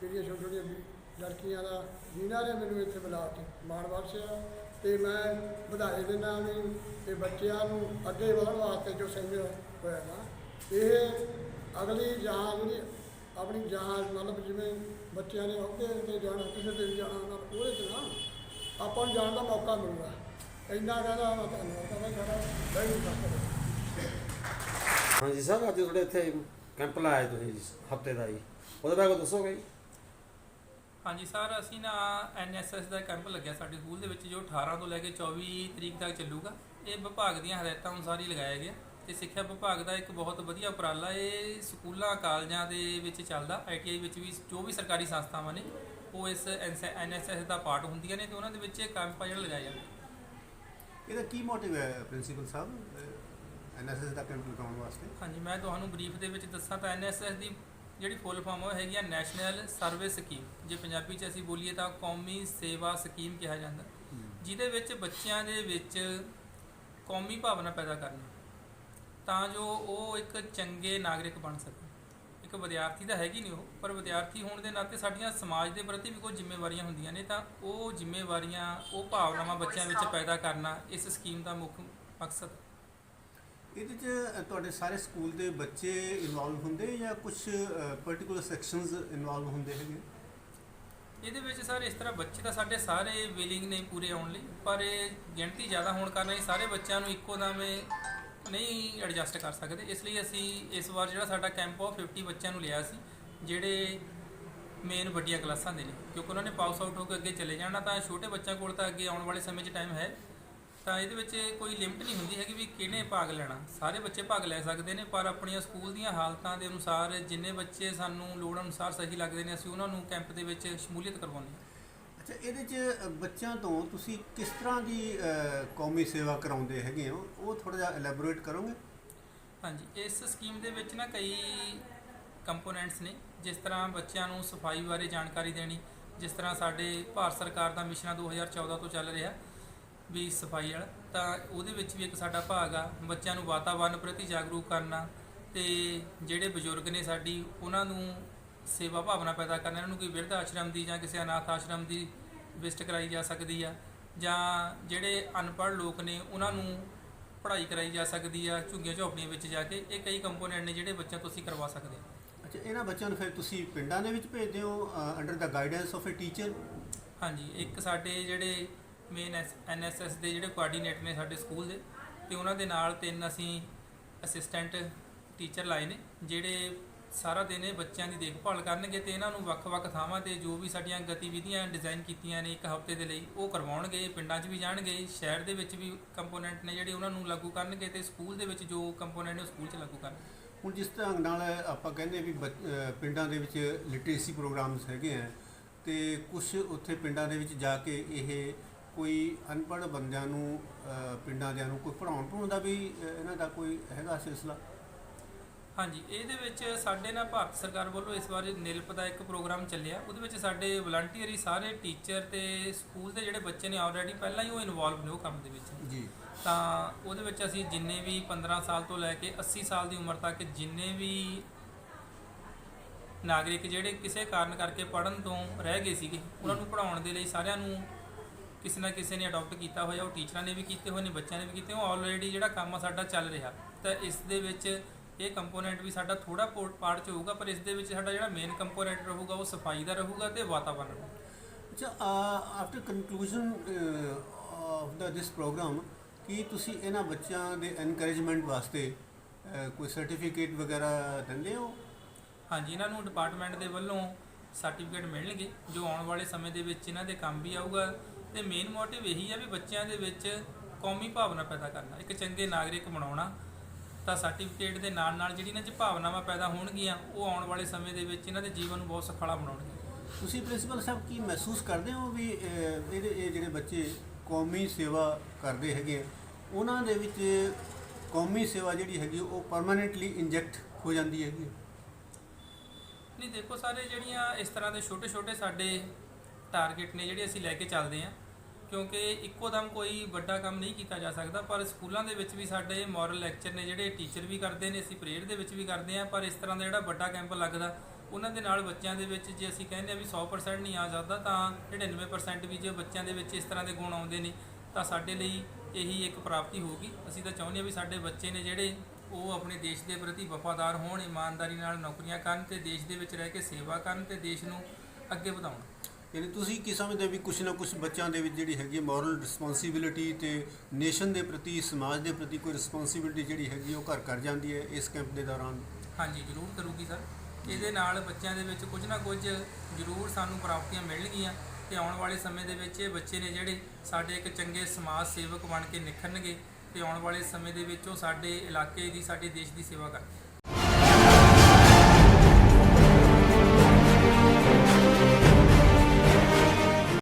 ਜਿਹੜੀਆਂ ਛੋਟੀਆਂ ਛੋਟੀਆਂ ਲੜਕੀਆਂ ਦਾ ਜਿਨ੍ਹਾਂ ਨੇ ਮੈਨੂੰ ਇੱਥੇ ਬੁਲਾ ਕੇ ਮਾਣ ਬਖਸ਼ਿਆ ਤੇ ਮੈਂ ਵਧਾਈ ਦਿੰਦਾ ਵੀ ਤੇ ਬੱਚਿਆਂ ਨੂੰ ਅੱਗੇ ਵਧਣ ਵਾਸਤੇ ਜੋ ਸਹਿਯੋਗ ਹੋਇਆ ਨਾ ਇਹ ਅਗਲੀ ਜਹਾਂ ਜਿਹੜੀ ਆਪਣੀ ਜਹਾਂ ਮਤਲਬ ਜਿਵੇਂ ਬੱਚਿਆਂ ਨੇ ਉਹਦੇ ਤੇ ਜਾਣਾ, ਕਿਸੇ ਤੇ ਵੀ ਜਾਣਾ ਨਾਲ ਉਹਦੇ ਚ ਨਾ ਆਪਾਂ ਨੂੰ ਜਾਣ ਦਾ ਮੌਕਾ ਮਿਲੂਗਾ। ਇੰਨਾ ਕਹਿੰਦਾ ਮੈਂ ਧੰਨਵਾਦ ਕਰਦਾ ਸਾਡਾ ਬਹਿ ਸਕਦਾ ਹਾਂਜੀ ਸਰ ਅੱਜ ਤੁਹਾਡੇ ਇੱਥੇ ਕੈਂਪ ਲਾਇਆ ਤੁਸੀਂ ਹਫ਼ਤੇ ਦਾ ਜੀ। ਉਹਦੇ ਬਾਰੇ ਕੁਛ ਦੱਸੋਗੇ ਜੀ? ਹਾਂਜੀ ਸਰ ਅਸੀਂ ਨਾ ਐਨਐਸਐਸ ਦਾ ਕੈਂਪ ਲੱਗਿਆ ਸਾਡੇ ਸਕੂਲ ਦੇ ਵਿੱਚ ਜੋ 18 ਤੋਂ ਲੈ ਕੇ 24 ਤਰੀਕ ਤੱਕ ਚੱਲੂਗਾ। ਇਹ ਵਿਭਾਗ ਦੀਆਂ ਹਦਾਇਤਾਂ ਅਨੁਸਾਰ ਹੀ ਲਗਾਇਆ ਗਿਆ ਤੇ ਸਿੱਖਿਆ ਵਿਭਾਗ ਦਾ ਇੱਕ ਬਹੁਤ ਵਧੀਆ ਉਪਰਾਲਾ ਇਹ ਸਕੂਲਾਂ ਕਾਲਜਾਂ ਦੇ ਵਿੱਚ ਚੱਲਦਾ। ਆਈਟੀਆਈ ਵਿੱਚ ਵੀ ਜੋ ਵੀ ਸਰਕਾਰੀ ਸੰਸਥਾਵਾਂ ਨੇ ਉਹ ਇਸ ਐਨਐਸਐਸ ਦਾ ਪਾਰਟ ਹੁੰਦੀਆਂ ਨੇ ਤੇ ਉਹਨਾਂ ਦੇ ਵਿੱਚ ਇਹ ਕੈਂਪ ਆ ਜਿਹੜਾ ਲਗਾਇਆ ਜਾਂਦਾ। ਇਹਦਾ ਕੀ ਮੋਟਿਵ ਹੈ ਪ੍ਰਿੰਸੀਪਲ ਸਾਹਿਬ ਐਨਐਸਐਸ ਦਾ ਕੈਂਪ ਲਗਾਉਣ ਵਾਸਤੇ? ਹਾਂਜੀ ਮੈਂ ਤੁਹਾਨੂੰ ਬਰੀਫ ਦੇ ਵਿੱਚ ਦੱਸਾਂ ਤਾਂ ਐਨਐਸਐਸ ਦੀ ਜਿਹੜੀ ਫੁੱਲ ਫਾਰਮ ਉਹ ਹੈਗੀ ਆ ਨੈਸ਼ਨਲ ਸਰਵਿਸ ਸਕੀਮ। ਜੇ ਪੰਜਾਬੀ 'ਚ ਅਸੀਂ ਬੋਲੀਏ ਤਾਂ ਕੌਮੀ ਸੇਵਾ ਸਕੀਮ ਕਿਹਾ ਜਾਂਦਾ। ਜਿਹਦੇ ਵਿੱਚ ਬੱਚਿਆਂ ਦੇ ਵਿੱਚ ਕੌਮੀ ਭਾਵਨਾ ਪੈਦਾ ਕਰਨੀ। ਤਾਂ ਜੋ ਉਹ ਇੱਕ ਚੰਗੇ ਨਾਗਰਿਕ ਬਣ ਸਕਣ। ਇੱਕ ਵਿਦਿਆਰਥੀ ਤਾਂ ਹੈਗੀ ਨਹੀਂ ਉਹ, ਪਰ ਵਿਦਿਆਰਥੀ ਹੋਣ ਦੇ ਨਾਤੇ ਸਾਡੀਆਂ ਸਮਾਜ ਦੇ ਪ੍ਰਤੀ ਵੀ ਕੋਈ ਜ਼ਿੰਮੇਵਾਰੀਆਂ ਹੁੰਦੀਆਂ ਨੇ, ਤਾਂ ਉਹ ਜ਼ਿੰਮੇਵਾਰੀਆਂ, ਉਹ ਭਾਵਨਾਵਾਂ ਬੱਚਿਆਂ ਵਿੱਚ ਪੈਦਾ ਕਰਨਾ ਇਸ ਸਕੀਮ ਦਾ ਮੁੱਖ ਮਕਸਦ। ਇਹਦੇ 'ਚ ਤੁਹਾਡੇ ਸਾਰੇ ਸਕੂਲ ਦੇ ਬੱਚੇ ਇਨਵੋਲਵ ਹੁੰਦੇ ਜਾਂ ਕੁਝ ਪਾਰਟਿਕੂਲਰ ਸੈਕਸ਼ਨਸ ਇਨਵੋਲਵ ਹੁੰਦੇ ਹੈਗੇ? ਇਹਦੇ ਵਿੱਚ ਸਰ, ਇਸ ਤਰ੍ਹਾਂ ਬੱਚੇ ਤਾਂ ਸਾਡੇ ਸਾਰੇ ਵਿਲਿੰਗ ਨੇ ਪੂਰੇ ਆਉਣ ਲਈ, ਪਰ ਇਹ ਗਿਣਤੀ ਜ਼ਿਆਦਾ ਹੋਣ ਕਾਰਨ ਅਸੀਂ ਸਾਰੇ ਬੱਚਿਆਂ ਨੂੰ ਇੱਕੋ ਦਮੇ ਨਹੀਂ ਐਡਜਸਟ ਕਰ ਸਕਦੇ। ਇਸ ਲਈ ਅਸੀਂ ਇਸ ਵਾਰ ਜਿਹੜਾ ਸਾਡਾ ਕੈਂਪ ਉਹ 50 ਬੱਚਿਆਂ ਨੂੰ ਲਿਆ ਸੀ, ਜਿਹੜੇ ਮੇਨ ਵੱਡੀਆਂ ਕਲਾਸਾਂ ਦੇ ਨੇ। ਕਿਉਂਕਿ ਉਹਨਾਂ ਨੇ ਪਾਸ ਆਊਟ ਹੋ ਕੇ ਅੱਗੇ ਚਲੇ ਜਾਣਾ, ਤਾਂ ਛੋਟੇ ਬੱਚਿਆਂ ਕੋਲ ਤਾਂ ਅੱਗੇ ਆਉਣ ਵਾਲੇ ਸਮੇਂ 'ਚ ਟਾਈਮ ਹੈ। ਤਾਂ ਇਹਦੇ ਵਿੱਚ ਕੋਈ ਲਿਮਟ ਨਹੀਂ ਹੁੰਦੀ ਹੈਗੀ ਵੀ ਕਿਹਨੇ ਭਾਗ ਲੈਣਾ। ਸਾਰੇ ਬੱਚੇ ਭਾਗ ਲੈ ਸਕਦੇ ਨੇ ਪਰ ਆਪਣੀਆਂ ਸਕੂਲ ਦੀਆਂ ਹਾਲਤਾਂ ਦੇ ਅਨੁਸਾਰ ਜਿੰਨੇ ਬੱਚੇ ਸਾਨੂੰ ਲੋੜ ਅਨੁਸਾਰ ਸਹੀ ਲੱਗਦੇ ਨੇ ਅਸੀਂ ਉਹਨਾਂ ਨੂੰ ਕੈਂਪ ਦੇ ਵਿੱਚ ਸ਼ਮੂਲੀਅਤ ਕਰਵਾਉਂਦੇ ਹਾਂ। ਅੱਛਾ ਇਹਦੇ 'ਚ ਬੱਚਿਆਂ ਤੋਂ ਤੁਸੀਂ ਕਿਸ ਤਰ੍ਹਾਂ ਦੀ ਕੌਮੀ ਸੇਵਾ ਕਰਾਉਂਦੇ ਹੈਗੇ ਹੋ? ਉਹ ਥੋੜਾ ਜਿਹਾ ਐਲੈਬੋਰੇਟ ਕਰੋਗੇ? ਹਾਂਜੀ ਇਸ ਸਕੀਮ ਦੇ ਵਿੱਚ ਨਾ ਕਈ ਕੰਪੋਨੈਂਟਸ ਨੇ। ਜਿਸ ਤਰ੍ਹਾਂ ਬੱਚਿਆਂ ਨੂੰ ਸਫ਼ਾਈ ਬਾਰੇ ਜਾਣਕਾਰੀ ਦੇਣੀ ਜਿਸ ਤਰ੍ਹਾਂ ਸਾਡੇ ਭਾਰਤ ਸਰਕਾਰ ਦਾ ਮਿਸ਼ਨ ਆ 2014 ਤੋਂ ਚੱਲ ਰਿਹਾ। ਵੀ ਸਫ਼ਾਈ ਵਾਲਾ ਤਾਂ ਉਹਦੇ ਵਿੱਚ ਵੀ ਇੱਕ ਸਾਡਾ ਭਾਗ ਆ ਬੱਚਿਆਂ ਨੂੰ ਵਾਤਾਵਰਣ ਪ੍ਰਤੀ ਜਾਗਰੂਕ ਕਰਨਾ ਤੇ ਜਿਹੜੇ ਬਜ਼ੁਰਗ ਨੇ ਸਾਡੀ ਉਹਨਾਂ ਨੂੰ ਸੇਵਾ ਭਾਵਨਾ ਪੈਦਾ ਕਰਨਾ ਇਹਨਾਂ ਨੂੰ ਕੋਈ ਬਿਰਧ ਆਸ਼ਰਮ ਦੀ ਜਾਂ ਕਿਸੇ ਅਨਾਥ ਆਸ਼ਰਮ ਦੀ ਵਿਜ਼ਿਟ ਕਰਾਈ ਜਾ ਸਕਦੀ ਆ ਜਾਂ ਜਿਹੜੇ ਅਨਪੜ੍ਹ ਲੋਕ ਨੇ ਉਹਨਾਂ ਨੂੰ ਪੜ੍ਹਾਈ ਕਰਾਈ ਜਾ ਸਕਦੀ ਆ ਝੁੱਗੀਆਂ ਝੋਪੜੀਆਂ ਵਿੱਚ ਜਾ ਕੇ ਇਹ ਕਈ ਕੰਪੋਨੈਂਟ ਨੇ ਜਿਹੜੇ ਬੱਚਿਆਂ ਤੋਂ ਅਸੀਂ ਕਰਵਾ ਸਕਦੇ ਹਾਂ। ਅੱਛਾ ਇਹਨਾਂ ਬੱਚਿਆਂ ਨੂੰ ਫਿਰ ਤੁਸੀਂ ਪਿੰਡਾਂ ਦੇ ਵਿੱਚ ਭੇਜਦੇ ਹੋ under the guidance of a teacher ਹਾਂਜੀ ਇੱਕ ਸਾਡੇ ਜਿਹੜੇ ਮੇਨ ਐਨਐਸਐਸ ਦੇ ਜਿਹੜੇ ਕੋਆਰਡੀਨੇਟਰ ਨੇ ਸਾਡੇ ਸਕੂਲ ਦੇ, ਤੇ ਉਹਨਾਂ ਦੇ ਨਾਲ ਤਿੰਨ ਅਸੀਂ ਅਸਿਸਟੈਂਟ ਟੀਚਰ ਲਾਏ ਨੇ, ਜਿਹੜੇ ਸਾਰਾ ਦਿਨ ਇਹ ਬੱਚਿਆਂ ਦੀ ਦੇਖਭਾਲ ਕਰਨਗੇ ਤੇ ਇਹਨਾਂ ਨੂੰ ਵੱਖ-ਵੱਖ ਥਾਵਾਂ ਤੇ ਜੋ ਵੀ ਸਾਡੀਆਂ ਗਤੀਵਿਧੀਆਂ ਡਿਜ਼ਾਈਨ ਕੀਤੀਆਂ ਨੇ ਇੱਕ ਹਫ਼ਤੇ ਦੇ ਲਈ, ਉਹ ਕਰਵਾਉਣਗੇ, ਪਿੰਡਾਂ 'ਚ ਵੀ ਜਾਣਗੇ, ਸ਼ਹਿਰ ਦੇ ਵਿੱਚ ਵੀ ਕੰਪੋਨੈਂਟ ਨੇ ਜਿਹੜੇ ਉਹਨਾਂ ਨੂੰ ਲਾਗੂ ਕਰਨਗੇ ਤੇ ਸਕੂਲ ਦੇ ਵਿੱਚ ਜੋ ਕੰਪੋਨੈਂਟ ਨੇ ਉਹ ਸਕੂਲ 'ਚ ਲਾਗੂ ਕਰਨਗੇ। ਹੁਣ ਜਿਸ ਢੰਗ ਨਾਲ ਆਪਾਂ ਕਹਿੰਦੇ ਵੀ ਬੱਚ- ਪਿੰਡਾਂ ਦੇ ਵਿੱਚ ਲਿਟਰੇਸੀ ਪ੍ਰੋਗਰਾਮਸ ਹੈਗੇ ਆ, ਤੇ ਕੁਝ ਉੱਥੇ ਪਿੰਡਾਂ ਦੇ ਵਿੱਚ ਜਾ ਕੇ ਇਹ ਕੋਈ ਅਨਪੜ੍ਹ ਬੰਦਿਆਂ ਨੂੰ ਅ, ਪਿੰਡਾਂ ਦਿਆਂ ਨੂੰ ਕੋਈ ਪੜ੍ਹਾਉਣ ਪੜਾਉਣ ਦਾ ਵੀ ਅ, ਇਹਨਾਂ ਦਾ ਕੋਈ ਹੈਗਾ ਸਿਲਸਿਲਾ? ਹਾਂਜੀ ਇਹਦੇ ਵਿੱਚ ਸਾਡੇ ਨਾਲ ਭਾਰਤ ਸਰਕਾਰ ਵੱਲੋਂ ਇਸ ਵਾਰ ਨਿਲਪ ਦਾ ਇੱਕ ਪ੍ਰੋਗਰਾਮ ਚੱਲਿਆ। ਉਹਦੇ ਵਿੱਚ ਸਾਡੇ ਵਲੰਟੀਅਰ ਸਾਰੇ ਟੀਚਰ ਤੇ ਸਕੂਲ ਦੇ ਜਿਹੜੇ ਬੱਚੇ ਨੇ ਆਲਰੇਡੀ ਪਹਿਲਾਂ ਹੀ ਉਹ ਇਨਵੋਲਵ ਨੇ ਉਹ ਕੰਮ ਦੇ ਵਿੱਚ। ਜੀ। ਤਾਂ ਉਹਦੇ ਵਿੱਚ ਅਸੀਂ ਜਿੰਨੇ ਵੀ 15 ਸਾਲ ਤੋਂ ਲੈ ਕੇ 80 ਸਾਲ ਦੀ ਉਮਰ ਤੱਕ ਜਿੰਨੇ ਵੀ ਨਾਗਰਿਕ ਜਿਹੜੇ ਕਿਸੇ ਕਾਰਨ ਕਰਕੇ ਪੜਨ ਤੋਂ ਰਹਿ ਗਏ ਸੀਗੇ ਉਹਨਾਂ ਨੂੰ ਪੜਾਉਣ ਦੇ ਲਈ ਸਾਰਿਆਂ ਨੂੰ ਕਿਸੇ ਨਾ ਕਿਸੇ ਨੇ ਅਡਾਪਟ ਕੀਤਾ ਹੋਇਆ ਉਹ ਟੀਚਰਾਂ ਨੇ ਵੀ ਕੀਤੇ ਹੋਏ ਨੇ ਬੱਚਿਆਂ ਨੇ ਵੀ ਕੀਤੇ ਉਹ ਆਲਰੇਡੀ ਜਿਹੜਾ ਕੰਮ ਆ ਸਾਡਾ ਚੱਲ ਰਿਹਾ। ਤਾਂ ਇਸ ਦੇ ਵਿੱਚ ਇਹ ਕੰਪੋਨੈਂਟ ਵੀ ਸਾਡਾ ਥੋੜਾ ਪਾਰਟ ਚ ਹੋਊਗਾ ਪਰ ਇਸ ਦੇ ਵਿੱਚ ਸਾਡਾ ਜਿਹੜਾ ਮੇਨ ਕੰਪੋਨੈਂਟ ਰਹੂਗਾ ਉਹ ਸਫ਼ਾਈ ਦਾ ਰਹੂਗਾ ਤੇ ਵਾਤਾਵਰਣ ਦਾ। ਅੱਛਾ after conclusion of the this programme ਕੀ ਤੁਸੀਂ ਇਹਨਾਂ ਬੱਚਿਆਂ ਦੇ ਐਨਕਰੇਜਮੈਂਟ ਵਾਸਤੇ ਕੋਈ ਸਰਟੀਫਿਕੇਟ ਵਗੈਰਾ ਦਿੰਦੇ ਹੋ? ਹਾਂਜੀ ਇਹਨਾਂ ਨੂੰ ਡਿਪਾਰਟਮੈਂਟ ਦੇ ਵੱਲੋਂ ਸਰਟੀਫਿਕੇਟ ਮਿਲਣਗੇ ਜੋ ਆਉਣ ਵਾਲੇ ਸਮੇਂ ਦੇ ਵਿੱਚ ਇਹਨਾਂ ਦੇ ਕੰਮ ਵੀ ਆਊਗਾ ਤੇ ਮੇਨ ਮੋਟਿਵ ਇਹੀ ਹੈ ਵੀ ਬੱਚਿਆਂ ਦੇ ਵਿੱਚ ਕੌਮੀ ਭਾਵਨਾ ਪੈਦਾ ਕਰਨਾ। ਇੱਕ ਚੰਗੇ ਨਾਗਰਿਕ ਬਣਾਉਣਾ ਤਾਂ ਸਰਟੀਫਿਕੇਟ ਦੇ ਨਾਲ ਨਾਲ ਜਿਹੜੀ ਇਹਨਾਂ 'ਚ ਭਾਵਨਾਵਾਂ ਪੈਦਾ ਹੋਣਗੀਆਂ ਉਹ ਆਉਣ ਵਾਲੇ ਸਮੇਂ ਦੇ ਵਿੱਚ ਇਹਨਾਂ ਦੇ ਜੀਵਨ ਨੂੰ ਬਹੁਤ ਸੁਖਾਲਾ ਬਣਾਉਣਗੇ। ਤੁਸੀਂ ਪ੍ਰਿੰਸੀਪਲ ਸਾਹਿਬ ਕੀ ਮਹਿਸੂਸ ਕਰਦੇ ਹੋ ਵੀ ਇਹਦੇ ਇਹ ਜਿਹੜੇ ਬੱਚੇ ਕੌਮੀ ਸੇਵਾ ਕਰਦੇ ਹੈਗੇ ਉਹਨਾਂ ਦੇ ਵਿੱਚ ਕੌਮੀ ਸੇਵਾ ਜਿਹੜੀ ਹੈਗੀ ਉਹ ਪਰਮਾਨੈਂਟਲੀ ਇੰਜੈਕਟ ਹੋ ਜਾਂਦੀ ਹੈਗੀ ਨਹੀਂ ਦੇਖੋ ਸਾਰੇ ਜਿਹੜੀਆਂ ਇਸ ਤਰ੍ਹਾਂ ਦੇ ਛੋਟੇ ਛੋਟੇ ਸਾਡੇ ਟਾਰਗੇਟ ਨੇ ਜਿਹੜੇ ਅਸੀਂ ਲੈ ਕੇ ਚੱਲਦੇ ਹਾਂ ਕਿਉਂਕਿ ਇੱਕੋ ਦਮ ਕੋਈ ਵੱਡਾ ਕੰਮ ਨਹੀਂ ਕੀਤਾ ਜਾ ਸਕਦਾ, ਪਰ ਸਕੂਲਾਂ ਦੇ ਵਿੱਚ ਵੀ ਸਾਡੇ ਮੋਰਲ ਲੈਕਚਰ ਨੇ ਜਿਹੜੇ ਟੀਚਰ ਵੀ ਕਰਦੇ ਨੇ, ਅਸੀਂ ਪ੍ਰੇਅਰ ਦੇ ਵਿੱਚ ਵੀ ਕਰਦੇ ਹਾਂ, ਪਰ ਇਸ ਤਰ੍ਹਾਂ ਦਾ ਜਿਹੜਾ ਵੱਡਾ ਕੈਂਪ ਲੱਗਦਾ, ਉਹਨਾਂ ਦੇ ਨਾਲ ਬੱਚਿਆਂ ਦੇ ਵਿੱਚ ਜੇ ਅਸੀਂ ਕਹਿੰਦੇ ਆ ਵੀ 100% ਨਹੀਂ ਆ ਸਕਦਾ ਤਾਂ 99% ਵੀ ਜੇ ਬੱਚਿਆਂ ਦੇ ਵਿੱਚ ਇਸ ਤਰ੍ਹਾਂ ਦੇ ਗੁਣ ਆਉਂਦੇ ਨੇ, ਤਾਂ ਸਾਡੇ ਲਈ ਇਹੀ ਇੱਕ ਪ੍ਰਾਪਤੀ ਹੋਊਗੀ। ਅਸੀਂ ਤਾਂ ਚਾਹੁੰਦੇ ਆ ਵੀ ਸਾਡੇ ਬੱਚੇ ਨੇ ਜਿਹੜੇ ਉਹ ਆਪਣੇ ਦੇਸ਼ ਦੇ ਪ੍ਰਤੀ ਵਫਾਦਾਰ ਹੋਣ, ਇਮਾਨਦਾਰੀ ਨਾਲ ਨੌਕਰੀਆਂ ਕਰਨ ਤੇ ਦੇਸ਼ ਦੇ ਵਿੱਚ ਰਹਿ ਕੇ ਸੇਵਾ ਕਰਨ ਤੇ ਦੇਸ਼ ਨੂੰ ਅੱਗੇ ਵਧਾਉਣ। ਯਾਨੀ ਤੁਸੀਂ ਕੀ ਸਮਝਦੇ ਵੀ ਕੁਝ ਨਾ ਕੁਝ ਬੱਚਿਆਂ ਦੇ ਵਿੱਚ ਜਿਹੜੀ ਹੈਗੀ ਮੋਰਲ ਰਿਸਪੌਂਸਿਬਿਲਿਟੀ ਤੇ ਨੇਸ਼ਨ ਦੇ ਪ੍ਰਤੀ, ਸਮਾਜ ਦੇ ਪ੍ਰਤੀ ਕੋਈ ਰਿਸਪੌਂਸਿਬਿਲਿਟੀ ਜਿਹੜੀ ਹੈਗੀ ਉਹ ਘਰ ਕਰ ਜਾਂਦੀ ਹੈ ਇਸ ਕੈਂਪ ਦੇ ਦੌਰਾਨ? ਹਾਂਜੀ, ਜ਼ਰੂਰ ਕਰੂਗੀ ਸਰ। ਇਹਦੇ ਨਾਲ ਬੱਚਿਆਂ ਦੇ ਵਿੱਚ ਕੁਝ ਨਾ ਕੁਝ ਜ਼ਰੂਰ ਸਾਨੂੰ ਪ੍ਰਾਪਤੀਆਂ ਮਿਲਣਗੀਆਂ ਤੇ ਆਉਣ ਵਾਲੇ ਸਮੇਂ ਦੇ ਵਿੱਚ ਇਹ ਬੱਚੇ ਨੇ ਜਿਹੜੇ ਸਾਡੇ ਇੱਕ ਚੰਗੇ ਸਮਾਜ ਸੇਵਕ ਬਣ ਕੇ ਨਿਖਰਨਗੇ ਤੇ ਆਉਣ ਵਾਲੇ ਸਮੇਂ ਦੇ ਵਿੱਚ ਉਹ ਸਾਡੇ ਇਲਾਕੇ ਦੀ, ਸਾਡੇ ਦੇਸ਼ ਦੀ ਸੇਵਾ ਕਰਨਗੇ